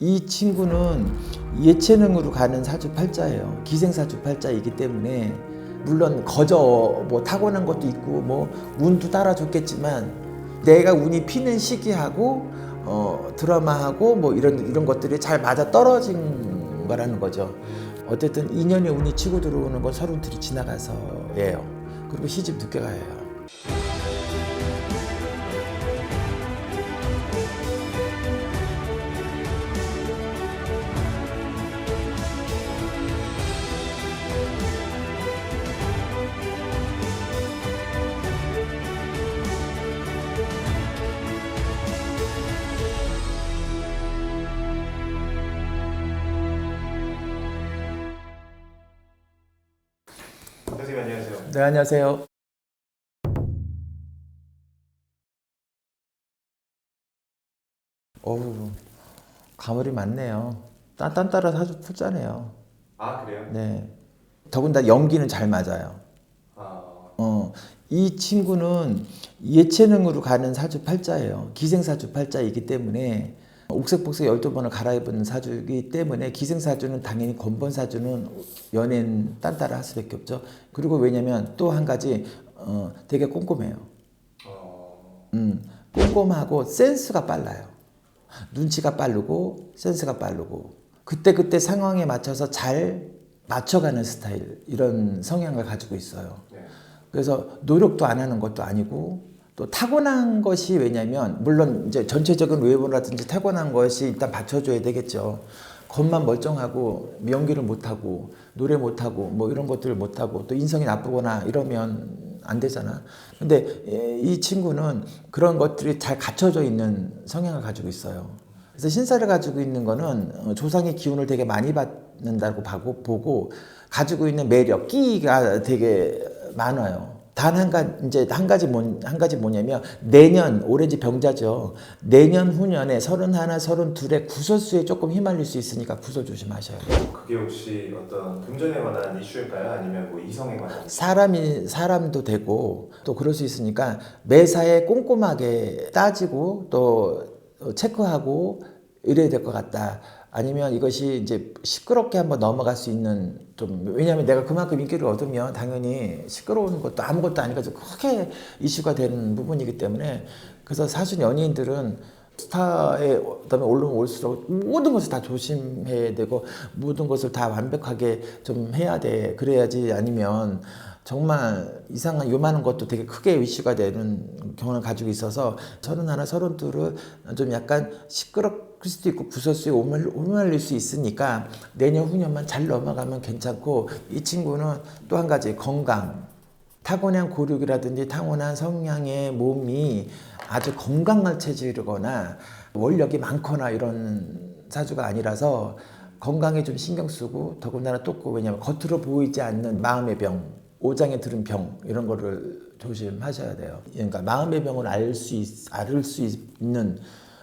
이 친구는 예체능으로 가는 사주팔자예요. 기생사주팔자이기 때문에 물론 거저 뭐 타고난 것도 있고 뭐 운도 따라줬겠지만 내가 운이 피는 시기하고 어, 드라마하고 뭐 이런 이런 것들이 잘 맞아 떨어진 거라는 거죠. 어쨌든 2년의 운이 치고 들어오는 건 서른 둘이 지나가서예요. 그리고 시집 늦게 가요. 네 안녕하세요. 어우 가물이 많네요. 딴딴 따라 사주 풀자네요. 아 그래요? 네. 더군다나 연기는 잘 맞아요. 아 어, 이 친구는 예체능으로 가는 사주 팔자예요. 기생사주 팔자이기 때문에 옥색복색 12번을 갈아입은 사주이기 때문에 기생사주는 당연히 건번사주는 연예인 딴따라 할 수밖에 없죠. 그리고 왜냐면 또 한 가지 어, 되게 꼼꼼해요. 어, 음, 꼼꼼하고 센스가 빨라요. 눈치가 빠르고 센스가 빠르고 그때 그때 상황에 맞춰서 잘 맞춰가는 스타일 이런 성향을 가지고 있어요. 네. 그래서 노력도 안 하는 것도 아니고 또 타고난 것이 왜냐면 물론 이제 전체적인 외모라든지 타고난 것이 일단 받쳐줘야 되겠죠. 겉만 멀쩡하고 연기를 못하고 노래 못하고 뭐 이런 것들을 못하고 또 인성이 나쁘거나 이러면 안 되잖아. 근데 에, 이 친구는 그런 것들이 잘 갖춰져 있는 성향을 가지고 있어요. 그래서 신사를 가지고 있는 거는 어, 조상의 기운을 되게 많이 받는다고 보고 가지고 있는 매력, 끼가 되게 많아요. 단 한 가지 이제 한 가지 뭐, 한 가지 뭐냐면 내년 이제 병자죠. 내년 후년에 서른 하나, 서른 둘에 구설수에 조금 휘말릴 수 있으니까 구설 조심하셔야 돼요. 그게 혹시 어떤 금전에 관한 이슈일까요? 아니면 뭐 이성에 관한? 사람이 사람도 되고 또 그럴 수 있으니까 매사에 꼼꼼하게 따지고 또 체크하고 이래야 될 것 같다. 아니면 이것이 이제 시끄럽게 한번 넘어갈 수 있는 좀 왜냐하면 내가 그만큼 인기를 얻으면 당연히 시끄러운 것도 아무것도 아니고 크게 이슈가 되는 부분이기 때문에 그래서 사실 연예인들은 스타에 그다음에 올라오면 올수록 모든 것을 다 조심해야 되고 모든 것을 다 완벽하게 좀 해야 돼. 그래야지 아니면 정말 이상한 요만한 것도 되게 크게 이슈가 되는 경험을 가지고 있어서 서른 하나 서른 둘을 좀 약간 시끄럽 을 수도 있고 오말- 오말릴 수 있으니까 내년 후년만 잘 넘어가면 괜찮고 이 친구는 또 한 가지 건강 타고난 고륙이라든지 타고난 성향의 몸이 아주 건강한 체질이거나 원력이 많거나 이런 사주가 아니라서 건강에 좀 신경 쓰고 더군다나 또그 왜냐면 겉으로 보이지 않는 마음의 병, 오장에 들은 병 이런 거를 조심하셔야 돼요. 그러니까 마음의 병을 알수 앓을 수 있는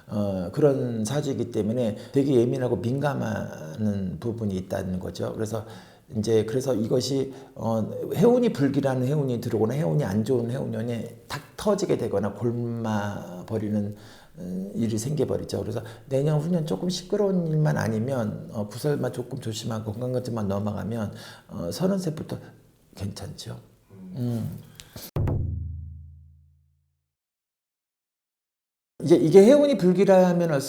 어, 그런 사주이기 때문에 되게 예민하고 민감한 부분이 있다는 거죠. 그래서 이제 그래서 이것이 어, 해운이 불길한 해운이 들어오거나 해운이 안 좋은 해운년에 탁 터지게 되거나 골마 버리는 음, 일이 생겨버리죠. 그래서 내년 후년 조금 시끄러운 일만 아니면 어, 구설만 조금 조심하고 건강 것만 넘어가면 어, 서른 세부터 괜찮죠. 음. 이제 이게 해운이 불길하면 어,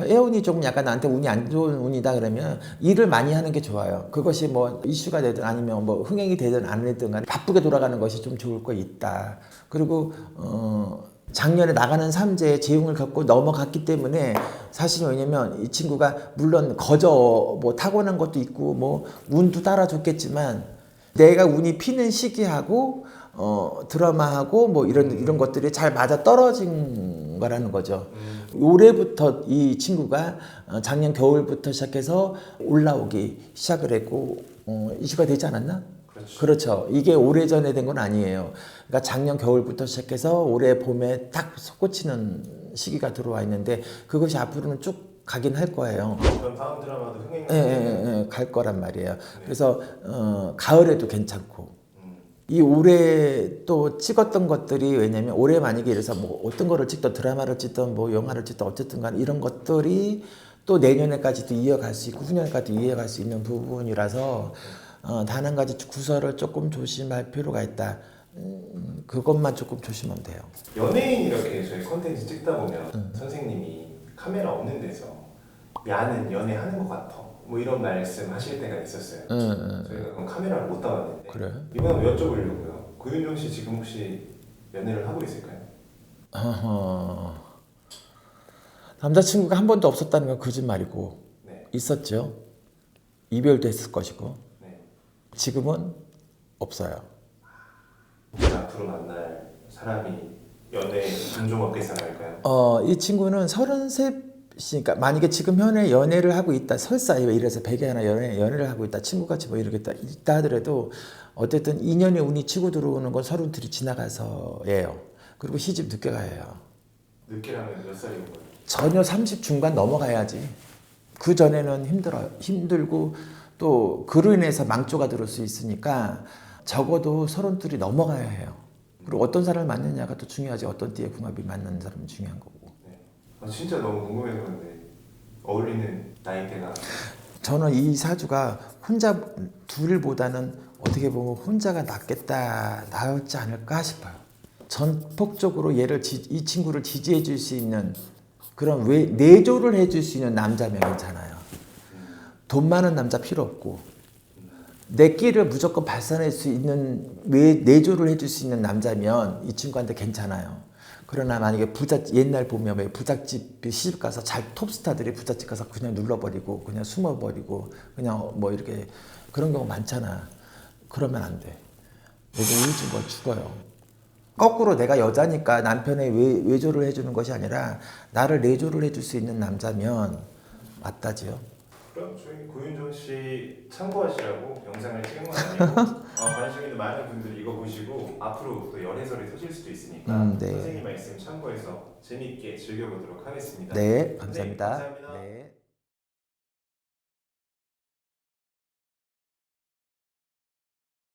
해운이 조금 약간 나한테 운이 안 좋은 운이다 그러면 일을 많이 하는 게 좋아요. 그것이 뭐 이슈가 되든 아니면 뭐 흥행이 되든 안 되든 간에 바쁘게 돌아가는 것이 좀 좋을 거 있다. 그리고 어 작년에 나가는 삼재에 재흥을 겪고 넘어갔기 때문에 사실 왜냐면 이 친구가 물론 거저 뭐 타고난 것도 있고 뭐 운도 따라줬겠지만 내가 운이 피는 시기하고 어 드라마하고 뭐 이런 이런 것들이 잘 맞아 떨어진 거라는 거죠. 올해부터 이 친구가 어, 작년 겨울부터 시작해서 올라오기 시작을 했고 어, 이슈가 되지 않았나? 그렇죠. 그렇죠. 이게 오래 전에 된 건 아니에요. 그러니까 작년 겨울부터 시작해서 올해 봄에 딱 솟구치는 시기가 들어와 있는데 그것이 앞으로는 쭉 가긴 할 거예요. 그럼 다음 드라마도 흥행. 예, 예, 예, 갈 거란 말이에요. 그래서 어, 가을에도 괜찮고 음, 이 올해 또 찍었던 것들이 왜냐면 올해 만약에 이래서 뭐 어떤 거를 찍던 드라마를 찍던 뭐 영화를 찍던 어쨌든 간 이런 것들이 또 내년에까지도 이어갈 수 있고 후년까지도 이어갈 수 있는 부분이라서 어, 단 한 가지 구설을 조금 조심할 필요가 있다. 음, 그것만 조금 조심하면 돼요. 연예인 이렇게 저희 컨텐츠 찍다 보면 음. 선생님이 카메라 없는 데서 야는 연애하는 것 같아. 뭐 이런 말씀 하실 때가 있었어요. 응, 응. 저희가 그럼 카메라를 못 담았는데 그래? 이번 한번 여쭤보려고요. 고윤정 씨 지금 혹시 연애를 하고 있을까요? 어허. 남자친구가 한 번도 없었다는 건 거짓말이고 네. 있었죠. 이별도 했을 것이고 네. 지금은 없어요. 혹시 앞으로 만날 사람이 연애 금종업계 사람일까요? 어, 이 친구는 33 이니까 만약에 지금 현에 연애를 하고 있다. 설사 이래서 베개 하나 연애, 연애를 하고 있다. 친구같이 뭐 이러겠다. 있다 하더라도 어쨌든 2년의 운이 치고 들어오는 건 서른 둘이 지나가서예요. 그리고 시집 늦게 가요. 늦게라면 몇 살이고 거예요? 전혀 30 중반 넘어가야지. 그 전에는 힘들어요. 힘들고 또 그로 인해서 망조가 들을 수 있으니까 적어도 서른 둘이 넘어가야 해요. 그리고 어떤 사람을 만느냐가 또 중요하지. 어떤 띠에 궁합이 맞는 사람이 중요한 거고. 아, 진짜 너무 궁금해서 그런데 어울리는 나이대가 저는 이 사주가 혼자 둘보다는 어떻게 보면 혼자가 낫겠다, 나을지 않을까 싶어요. 전폭적으로 얘를 지- 이 친구를 지지해 줄 수 있는 그런 왜 내조를 해 줄 수 있는 남자면 괜찮아요. 돈 많은 남자 필요 없고 내 끼를 무조건 발산할 수 있는 왜 내조를 해줄 수 있는 남자면 이 친구한테 괜찮아요. 그러나 만약에 부자 옛날 보면 왜 부잣집 시집 가서 잘 톱스타들이 부잣집 가서 그냥 눌러버리고 그냥 숨어버리고 그냥 뭐 이렇게 그런 경우 많잖아. 그러면 안 돼. 내가 우울증 거 죽어요. 거꾸로 내가 여자니까 남편의 외, 외조를 해주는 것이 아니라 나를 내조를 해줄 수 있는 남자면 맞다지요. 그럼 저희 고윤정 씨 참고하시라고 영상을 찍은 건 아니고 어, 관심 있는 많은 분들이 이거 보시고 앞으로 또 열애설이 터질 수도 있으니까 음, 네. 선생님 말씀 참고해서 재미있게 즐겨보도록 하겠습니다. 네, 감사합니다. 감사합니다. 네.